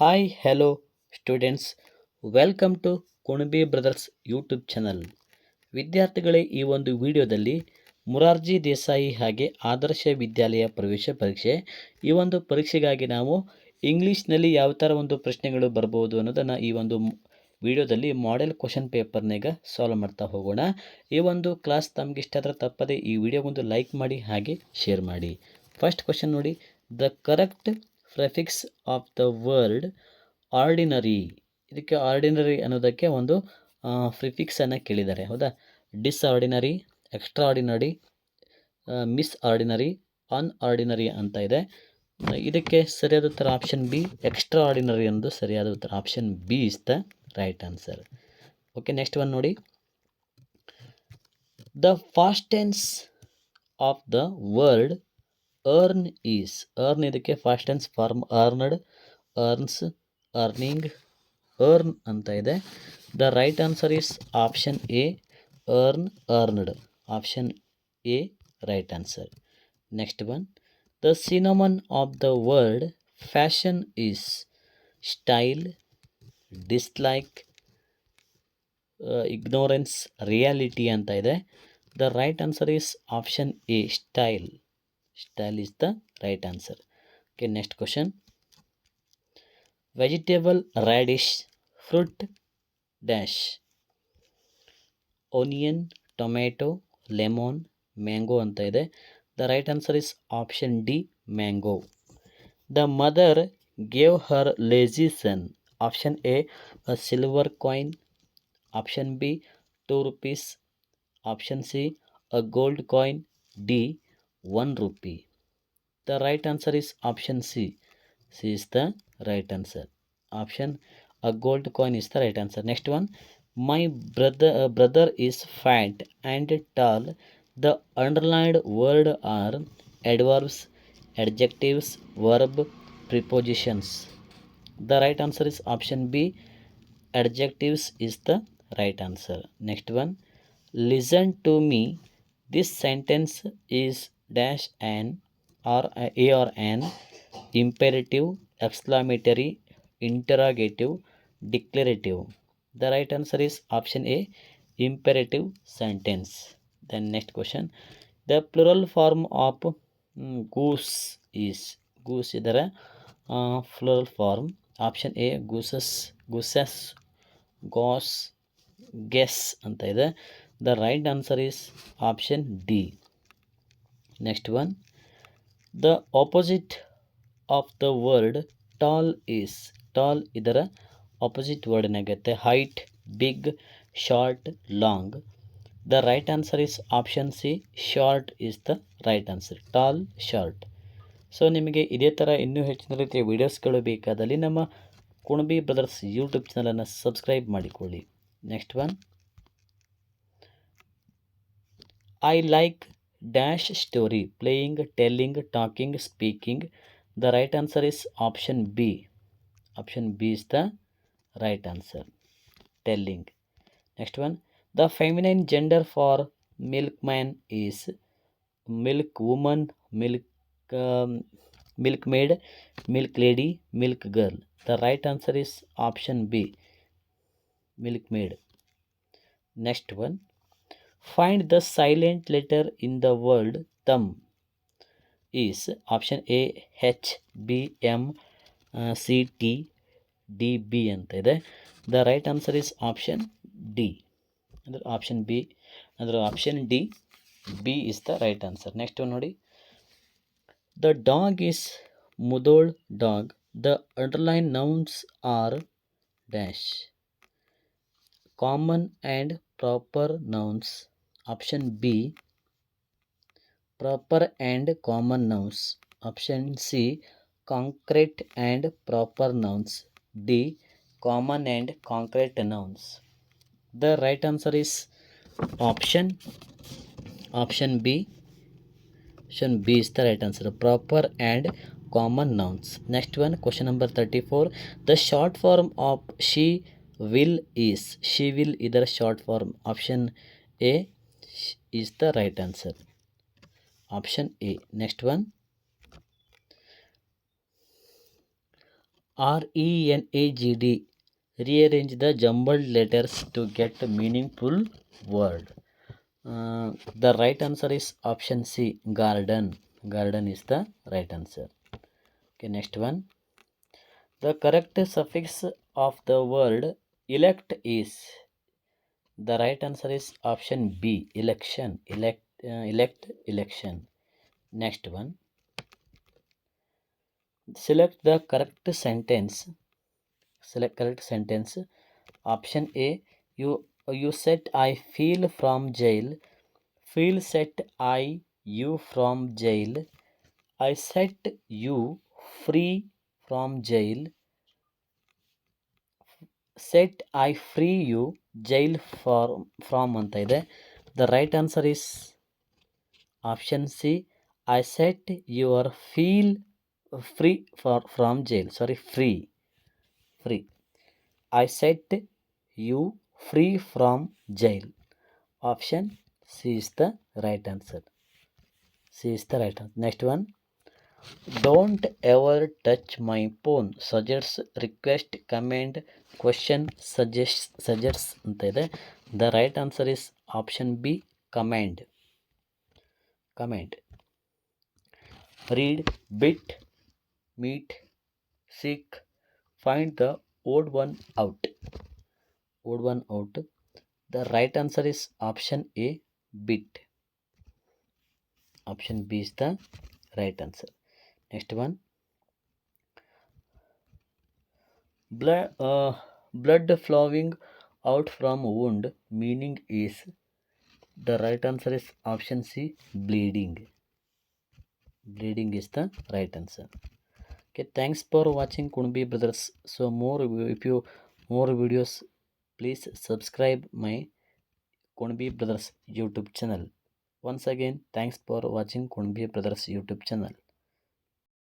Hi hello students welcome to Kunabi brothers YouTube channel ವಿದ್ಯಾರ್ಥಿಗಳೇ, ಈ ಒಂದು ವಿಡಿಯೋದಲ್ಲಿ ಮುರಾರ್ಜಿ ದೇಸಾಯಿ ಹಾಗೆ ಆದರ್ಶ ವಿದ್ಯಾಲಯ ಪ್ರವೇಶ ಪರೀಕ್ಷೆ. ಈ ಒಂದು ಪರೀಕ್ಷೆಗಾಗಿ ನಾವು ಇಂಗ್ಲೀಷ್ನಲ್ಲಿ ಯಾವ ಥರ ಒಂದು ಪ್ರಶ್ನೆಗಳು ಬರ್ಬೋದು ಅನ್ನೋದನ್ನು ಈ ಒಂದು ವಿಡಿಯೋದಲ್ಲಿ ಮಾಡೆಲ್ ಕ್ವಶನ್ ಪೇಪರ್ನಾಗ ಸಾಲ್ವ್ ಮಾಡ್ತಾ ಹೋಗೋಣ. ಈ ಒಂದು ಕ್ಲಾಸ್ ತಮಗೆ ಇಷ್ಟ ಆದರೆ ತಪ್ಪದೆ ಈ ವಿಡಿಯೋ ಒಂದು ಲೈಕ್ ಮಾಡಿ, ಹಾಗೆ ಶೇರ್ ಮಾಡಿ. ಫಸ್ಟ್ ಕ್ವಶನ್ ನೋಡಿ the correct prefix of the word ordinary ಇದಕ್ಕೆ ಆರ್ಡಿನರಿ ಅನ್ನೋದಕ್ಕೆ ಒಂದು ಪ್ರಿಫಿಕ್ಸನ್ನು ಕೇಳಿದ್ದಾರೆ. ಹೌದಾ? Disordinary extra ordinary miss ordinary unordinary ಅಂತ ಇದೆ. ಇದಕ್ಕೆ ಸರಿಯಾದ ಉತ್ತರ ಆಪ್ಷನ್ ಬಿ ಎಕ್ಸ್ಟ್ರಾ ಆರ್ಡಿನರಿ ಅನ್ನೋದು ಸರಿಯಾದ ಉತ್ತರ option B is the right answer okay next one ನೋಡಿ. The past tense of the word earn is earn ಇದಕ್ಕೆ past tense form earned earns earning earn ಅಂತ ಇದೆ the right answer is option A earn earned option A right answer next one the synonym of the word fashion is style dislike ignorance reality ಅಂತ ಇದೆ the right answer is option A style style is the right answer okay next question vegetable radish fruit dash onion tomato lemon mango ಅಂತ ಇದೆ the right answer is option D mango the mother gave Har lazy sun option A a silver coin option B two rupees option C a gold coin D 1 rupee. The right answer is option C. C is the right answer. Option a gold coin is the right answer. Next one. My brother uh, brother is fat and tall. The underlined word are adverbs, adjectives, verb, prepositions. The right answer is option B. Adjectives is the right answer. Next one. Listen to me. This sentence is dash an or a or an imperative exclamatory interrogative declarative the right answer is option a imperative sentence then next question the plural form of mm, goose is goose ಇದರ plural form option a gooses gooses goss guess ಅಂತ ಇದೆ the right answer is option d next one the opposite of the word tall is tall ಇದರ opposite word ಏನಾಗುತ್ತೆ? Height big short long the right answer is option C short is the right answer tall short so ನಿಮಗೆ ಇದೇ ಥರ ಇನ್ನೂ ಹೆಚ್ಚಿನ ರೀತಿಯ ವೀಡಿಯೋಸ್ಗಳು ಬೇಕಾದಲ್ಲಿ ನಮ್ಮ ಕುಣಬಿ ಬ್ರದರ್ಸ್ ಯೂಟ್ಯೂಬ್ ಚಾನಲನ್ನು ಸಬ್ಸ್ಕ್ರೈಬ್ ಮಾಡಿಕೊಳ್ಳಿ. Next one I like dash story playing telling talking speaking. The right answer is option b. Option b is the right answer. Telling. Next one. The feminine gender for milkman is milk woman milk um, milkmaid milk lady milk girl. The right answer is option b. Milkmaid next one Find the silent letter in the word thumb is option A H B M uh, C T D B ಅಂತ ಇದೆ the right answer is option D ಅಂದರೆ option B ಅಂದರೆ option D B is the right answer next ನೋಡಿ the dog is Mudhol dog the underline nouns are dash common and proper nouns option B proper and common nouns. Option C concrete and proper nouns. D common and concrete nouns. The right answer is option. Option B. Option B is the right answer. Proper and common nouns. Next one question number 34 the short form of she will is. She will either short form. Option A is the right answer option a next one R E N A G D. Rearrange the jumbled letters to get a meaningful word. Uh, the right answer is option C garden. Garden is the right answer. Okay, next one. The correct suffix of the word elect is. The right answer is option B election, elect, uh, elect, election. Next one. Select the correct sentence. Select correct sentence. Option A you you said I feel from jail. Feel set I you from jail. I set you free from jail. Set I free you jail for from ಅಂತ ಇದೆ the right answer is option C I set your feel free for from jail sorry free free I set you free from jail option C is the right answer C is the right answer next one don't ever touch my phone ಸಜೆಟ್ಸ್ request comment question suggest ಸಜೆಟ್ಸ್ ಅಂತ ಇದೆ the right answer is option B commend comment read bit meet seek find the ಓಡ್ one out ಓಡ್ one out the right answer is option A bit option B is the right answer next one. Blood uh, blood flowing out from wound meaning is the right answer is option c bleeding. Bleeding is the right answer. Okay thanks for watching kunbi brothers. So more if you more videos please subscribe my kunbi brothers youtube channel. Once again thanks for watching kunbi brothers youtube channel